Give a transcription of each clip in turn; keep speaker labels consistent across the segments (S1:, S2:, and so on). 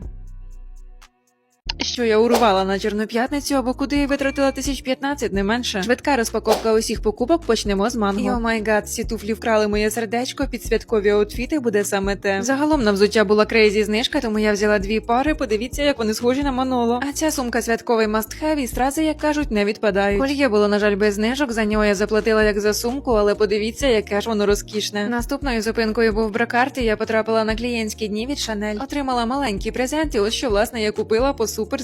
S1: people Що я урвала на Чорноп'ятницю або куди я витратила тисяч 15, не менше. Швидка розпаковка усіх покупок почнемо з манго. І о май гад, ці туфлі вкрали моє сердечко, під святкові аутфіти буде саме те. Загалом на взуття була крейзі знижка, тому я взяла дві пари. Подивіться, як вони схожі на Маноло. А ця сумка святковий must-have і стрази, як кажуть, не відпадають. Кольє було, на жаль, без знижок. За нього я заплатила як за сумку, але подивіться, яке ж воно розкішне. Наступною зупинкою був бракарт, і я потрапила на клієнтські дні від Шанель. Отримала маленький презент, і ось що власне я купила по супер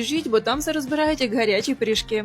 S1: біжіть, бо там все розбирають як гарячі пиріжки.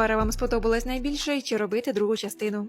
S1: пара вам сподобалась найбільше, чи робити другу частину.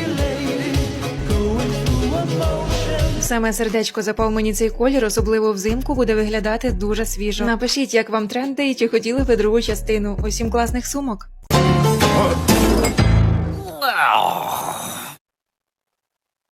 S1: Саме сердечко запав мені цей колір, особливо взимку, буде виглядати дуже свіжо. Напишіть, як вам тренди і чи хотіли ви другу частину. Усім класних сумок.